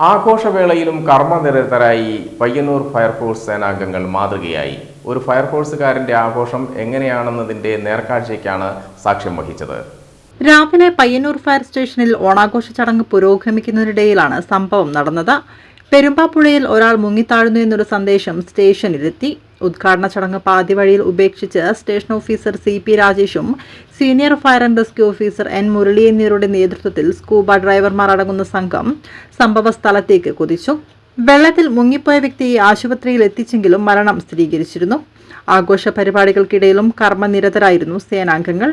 ആഘോഷവേളയിലും കർമ്മനിരതരായി Payyanur fire force സേനാംഗങ്ങൾ മാതൃകയായി. ഒരു ഫയർഫോഴ്സുകാരന്റെ ആഘോഷം എങ്ങനെയാണെന്നതിന്റെ നേർക്കാഴ്ചയ്ക്കാണ് സാക്ഷ്യം വഹിച്ചത്. രാവിലെ പയ്യന്നൂർ ഫയർ സ്റ്റേഷനിൽ ഓണാഘോഷ ചടങ്ങ് പുരോഗമിക്കുന്നതിനിടയിലാണ് സംഭവം നടന്നത്. പെരുമ്പാപ്പുഴയിൽ ഒരാൾ മുങ്ങിത്താഴുന്നു എന്നൊരു സന്ദേശം സ്റ്റേഷനിലെത്തി. ഉദ്ഘാടന ചടങ്ങ് പാതി വഴിയിൽ ഉപേക്ഷിച്ച് station officer C P രാജേഷും senior fire and rescue officer N Murali എന്നിവരുടെ നേതൃത്വത്തിൽ സ്കൂബ ഡ്രൈവർമാർ അടങ്ങുന്ന സംഘം സംഭവ സ്ഥലത്തേക്ക് കുതിച്ചു. വെള്ളത്തിൽ മുങ്ങിപ്പോയ വ്യക്തിയെ ആശുപത്രിയിൽ എത്തിച്ചെങ്കിലും മരണം സ്ഥിരീകരിച്ചിരുന്നു. ആഘോഷ പരിപാടികൾക്കിടയിലും കർമ്മനിരതരായിരുന്നു സേനാംഗങ്ങൾ.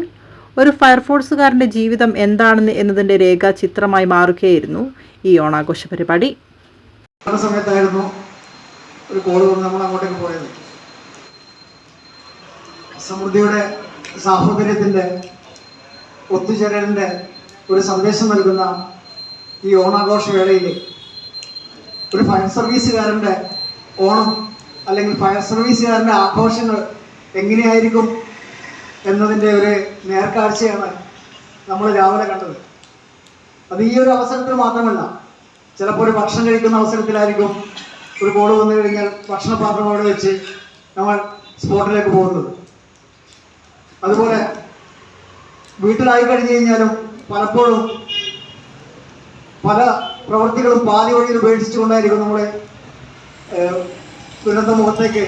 ഒരു ഫയർഫോഴ്സുകാരന്റെ ജീവിതം എന്താണെന്ന് എന്നതിന്റെ രേഖാചിത്രമായി മാറുകയായിരുന്നു ഈ ഓണാഘോഷ പരിപാടി. ആ സമയത്തായിരുന്നു ഒരു കോൾ വന്ന് നമ്മൾ അങ്ങോട്ടേക്ക് പോയത് സമൃദ്ധിയുടെ സാഹോദര്യത്തിന്റെ ഒത്തുചേരലിന്റെ ഒരു സന്ദേശം നൽകുന്ന ഈ ഓണാഘോഷ വേളയിൽ ഒരു ഫയർ സർവീസുകാരന്റെ ഓണം അല്ലെങ്കിൽ ഫയർ സർവീസുകാരന്റെ ആഘോഷങ്ങൾ എങ്ങനെയായിരിക്കും എന്നതിന്റെ ഒരു നേർക്കാഴ്ചയാണ് നമ്മൾ രാവിലെ കണ്ടത്. അത് ഈ ഒരു അവസരത്തിൽ മാത്രമല്ല ചിലപ്പോൾ ഒരു ഭക്ഷണം കഴിക്കുന്ന അവസരത്തിലായിരിക്കും ഒരു ബോൾ വന്നു കഴിഞ്ഞാൽ ഭക്ഷണ അവിടെ വെച്ച് നമ്മൾ സ്പോട്ടിലേക്ക് പോകുന്നത്. അതുപോലെ വീട്ടിലായി കഴിഞ്ഞു കഴിഞ്ഞാലും പലപ്പോഴും പല പ്രവൃത്തികളും പാതി വഴിയിൽ ഉപേക്ഷിച്ചുകൊണ്ടായിരിക്കും നമ്മളെ ദുരന്ത മുഖത്തേക്ക്